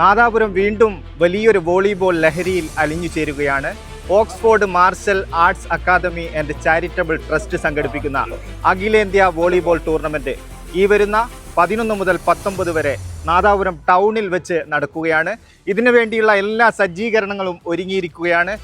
നാദാപുരം വീണ്ടും വലിയൊരു വോളിബോൾ ലഹരിയിൽ അലിഞ്ഞു ചേരുകയാണ്. Oxford martial arts academy and charitable trust സംഘടിപ്പിക്കുന്ന അഖിലേന്ത്യാ വോളിബോൾ ടൂർണമെന്റ്. ഈ വരുന്ന പതിനൊന്ന് മുതൽ പത്തൊമ്പത് വരെ നാദാപുരം ടൗണിൽ വെച്ച് നടക്കുകയാണ്. ഇതിനു വേണ്ടിയുള്ള എല്ലാ സജ്ജീകരണങ്ങളും ഒരുങ്ങിയിരിക്കുകയാണ്.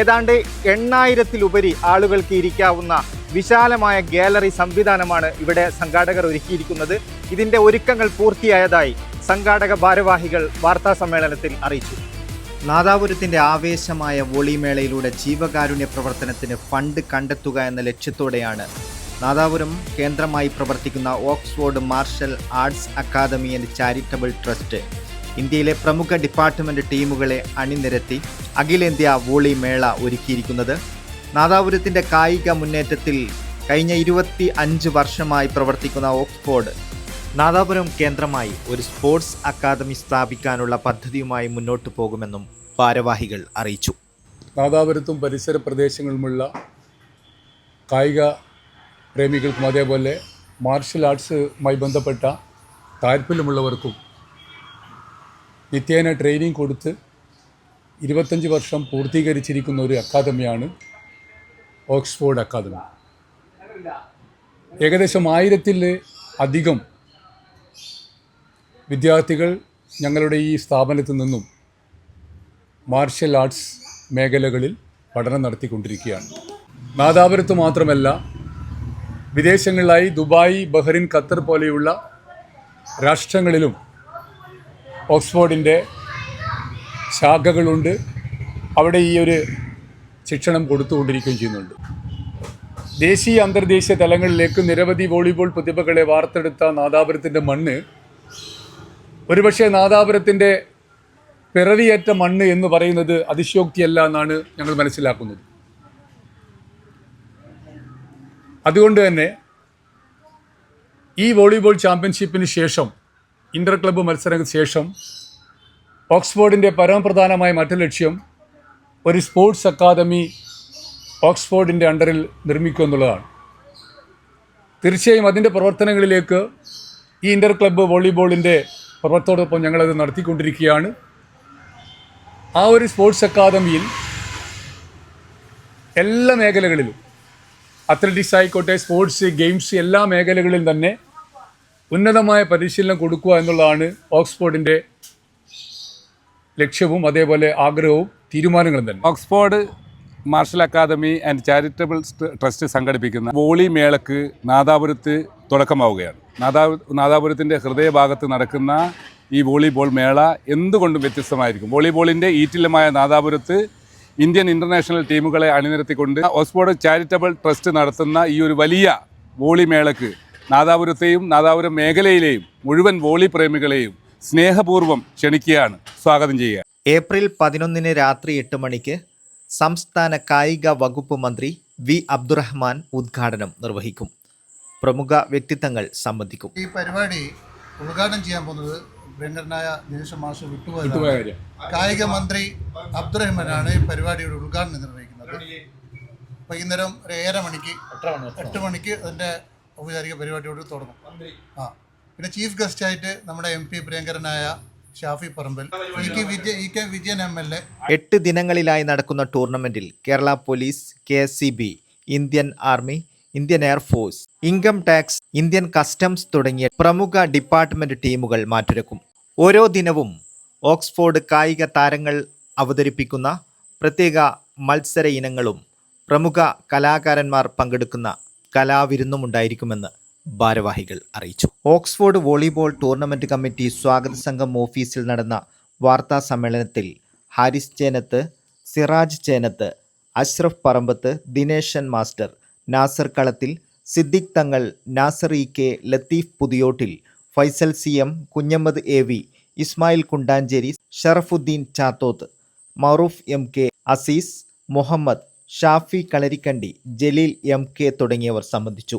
ഏതാണ്ട് എണ്ണായിരത്തിലുപരി ആളുകൾക്ക് ഇരിക്കാവുന്ന വിശാലമായ ഗാലറി സംവിധാനമാണ് ഇവിടെ സംഘാടകർ ഒരുക്കിയിരിക്കുന്നത്. ഇതിന്റെ ഒരുക്കങ്ങൾ പൂർത്തിയായതായി സംഘാടക ഭാരവാഹികൾ വാർത്താ സമ്മേളനത്തിൽ അറിയിച്ചു. നാദാപുരത്തിന്റെ ആവേശമായ വോളിമേളയിലൂടെ ജീവകാരുണ്യ പ്രവർത്തനത്തിന് ഫണ്ട് കണ്ടെത്തുക എന്ന ലക്ഷ്യത്തോടെയാണ് നാദാപുരം കേന്ദ്രമായി പ്രവർത്തിക്കുന്ന Oxford martial arts academy and charitable trust ഇന്ത്യയിലെ പ്രമുഖ ഡിപ്പാർട്ട്മെന്റ് ടീമുകളെ അണിനിരത്തി അഖിലേന്ത്യാ വോളി മേള ഒരുക്കിയിരിക്കുന്നത്. നാദാപുരത്തിന്റെ കായിക മുന്നേറ്റത്തിൽ കഴിഞ്ഞ ഇരുപത്തി അഞ്ച് വർഷമായി പ്രവർത്തിക്കുന്ന ഓക്സ്ഫോർഡ് നാദാപുരം കേന്ദ്രമായി ഒരു സ്പോർട്സ് അക്കാദമി സ്ഥാപിക്കാനുള്ള പദ്ധതിയുമായി മുന്നോട്ട് പോകുമെന്നും ഭാരവാഹികൾ അറിയിച്ചു. നാദാപുരത്തും പരിസര പ്രദേശങ്ങളുമുള്ള കായിക പ്രേമികൾക്കും അതേപോലെ മാർഷൽ ആർട്സുമായി ബന്ധപ്പെട്ട താല്പര്യമുള്ളവർക്കും നിത്യേന ട്രെയിനിങ് കൊടുത്ത് ഇരുപത്തഞ്ച് വർഷം പൂർത്തീകരിച്ചിരിക്കുന്ന ഒരു അക്കാദമിയാണ് ഓക്സ്ഫോർഡ് അക്കാദമി. ഏകദേശം ആയിരത്തിൽ അധികം വിദ്യാർത്ഥികൾ ഞങ്ങളുടെ ഈ സ്ഥാപനത്തിൽ നിന്നും മാർഷൽ ആർട്സ് മേഖലകളിൽ പഠനം നടത്തിക്കൊണ്ടിരിക്കുകയാണ്. നാദാപുരത്ത് മാത്രമല്ല വിദേശങ്ങളിലായി ദുബായ് ബഹ്റിൻ ഖത്തർ പോലെയുള്ള രാഷ്ട്രങ്ങളിലും ഓക്സ്ഫോർഡിന്റെ ശാഖകളുണ്ട്. അവിടെ ഈ ഒരു ശിക്ഷണം കൊടുത്തുകൊണ്ടിരിക്കുകയും ചെയ്യുന്നുണ്ട്. ദേശീയ അന്തർദേശീയ തലങ്ങളിലേക്ക് നിരവധി വോളിബോൾ പ്രതിഭകളെ വാർത്തെടുത്ത നാദാപുരത്തിന്റെ മണ്ണ് ഒരുപക്ഷെ നാദാപുരത്തിന്റെ പിറവിയേറ്റ മണ്ണ് എന്ന് പറയുന്നത് അതിശയോക്തിയല്ല എന്നാണ് ഞങ്ങൾ മനസ്സിലാക്കുന്നത്. അതുകൊണ്ട് തന്നെ ഈ വോളിബോൾ ചാമ്പ്യൻഷിപ്പിന് ശേഷം ഇന്റർ ക്ലബ്ബ് മത്സരങ്ങൾക്ക് ശേഷം ഓക്സ്ഫോർഡിന്റെ പരമപ്രധാനമായ മറ്റു ലക്ഷ്യം ഒരു സ്പോർട്സ് അക്കാദമി ഓക്സ്ഫോർഡിന്റെ അണ്ടറിൽ നിർമ്മിക്കുക എന്നുള്ളതാണ്. തീർച്ചയായും അതിന്റെ പ്രവർത്തനങ്ങളിലേക്ക് ഈ ഇന്റർ ക്ലബ്ബ് വോളിബോളിന്റെ പ്രവർത്തനത്തോടൊപ്പം ഞങ്ങളത് നടത്തിക്കൊണ്ടിരിക്കുകയാണ്. ആ ഒരു സ്പോർട്സ് അക്കാദമിയിൽ എല്ലാ മേഖലകളിലും അത്ലറ്റിക്സ് ആയിക്കോട്ടെ സ്പോർട്സ് ഗെയിംസ് എല്ലാ മേഖലകളിലും തന്നെ ഉന്നതമായ പരിശീലനം കൊടുക്കുക എന്നുള്ളതാണ് ഓക്സ്ഫോർഡിന്റെ ലക്ഷ്യവും അതേപോലെ ആഗ്രഹവും തീരുമാനങ്ങളും തന്നെ. Oxford martial academy and charitable trust സംഘടിപ്പിക്കുന്ന വോളി മേളക്ക് നാദാപുരത്ത് തുടക്കമാവുകയാണ്. നാദാ നാദാപുരത്തിന്റെ ഹൃദയഭാഗത്ത് നടക്കുന്ന ഈ വോളിബോൾ മേള എന്തുകൊണ്ടും വ്യത്യസ്തമായിരിക്കും? വോളിബോളിന്റെ ഈറ്റില്ലമായ നാദാപുരത്ത് ഇന്ത്യൻ ഇന്റർനാഷണൽ ടീമുകളെ അണിനിരത്തിക്കൊണ്ട് ഓസ്ഫോർഡ് ചാരിറ്റബിൾ ട്രസ്റ്റ് നടത്തുന്ന ഈ ഒരു വലിയ വോളി മേളക്ക് നാദാപുരത്തെയും നാദാപുരം മേഖലയിലെയും മുഴുവൻ വോളി പ്രേമികളെയും സ്നേഹപൂർവം ക്ഷണിക്കുകയാണ്. സ്വാഗതം ചെയ്യുക. ഏപ്രിൽ പതിനൊന്നിന് രാത്രി എട്ട് മണിക്ക് സംസ്ഥാന കായിക വകുപ്പ് മന്ത്രി വി അബ്ദുറഹ്മാൻ ഉദ്ഘാടനം നിർവഹിക്കും. പ്രമുഖ വ്യക്തിത്വങ്ങൾ സംബന്ധിക്കും. ഈ പരിപാടി ഉദ്ഘാടനം ചെയ്യാൻ പോകുന്നത് ബ്രണ്ടനായ ദിനേശ് മാഷ് വിട്ടുപോയ കായിക മന്ത്രി അബ്ദുറഹ്മാനാണ് ഈ പരിപാടിയുടെ ഉദ്ഘാടനം നിർവഹിക്കുന്നത്. വൈകുന്നേരം ഒരു ഏഴര മണിക്ക് എട്ട് മണിക്ക് അതിന്റെ ഔപചാരിക പരിപാടിയോട് തുടങ്ങും. ആ. പിന്നെ ചീഫ് ഗസ്റ്റായിട്ട് നമ്മുടെ എം പി പ്രിയങ്കരനായ Shafi Parambil. E K Vijaya E K Vijayan M L A. എട്ട് ദിനങ്ങളിലായി നടക്കുന്ന ടൂർണമെന്റിൽ Kerala police K C B Indian army Indian air force income tax Indian customs തുടങ്ങിയ പ്രമുഖ ഡിപ്പാർട്ട്മെന്റ് ടീമുകൾ മാറ്റുരക്കും. ഓരോ ദിനവും ഓക്സ്ഫോർഡ് കായിക താരങ്ങൾ അവതരിപ്പിക്കുന്ന പ്രത്യേക മത്സര ഇനങ്ങളും പ്രമുഖ കലാകാരന്മാർ പങ്കെടുക്കുന്ന കലാവിരുന്നും ഉണ്ടായിരിക്കുമെന്ന് ഭാരവാഹികൾ അറിയിച്ചു. ഓക്സ്ഫോർഡ് വോളിബോൾ ടൂർണമെന്റ് കമ്മിറ്റി സ്വാഗത സംഘം ഓഫീസിൽ നടന്ന വാർത്താ സമ്മേളനത്തിൽ Haris Chenath Siraj Chenath Ashraf Parambath Dineshan master Nasar Kalathil Siddique Thangal Nasar E K Latheef Puthiyottil Faisal C M Kunhammad A V Ismail Kundancheri Sharafuddeen Chathoth Maroof M K Azeez Muhammad Shafi Kalarikkandi Jaleel M K തുടങ്ങിയവർ സംബന്ധിച്ചു.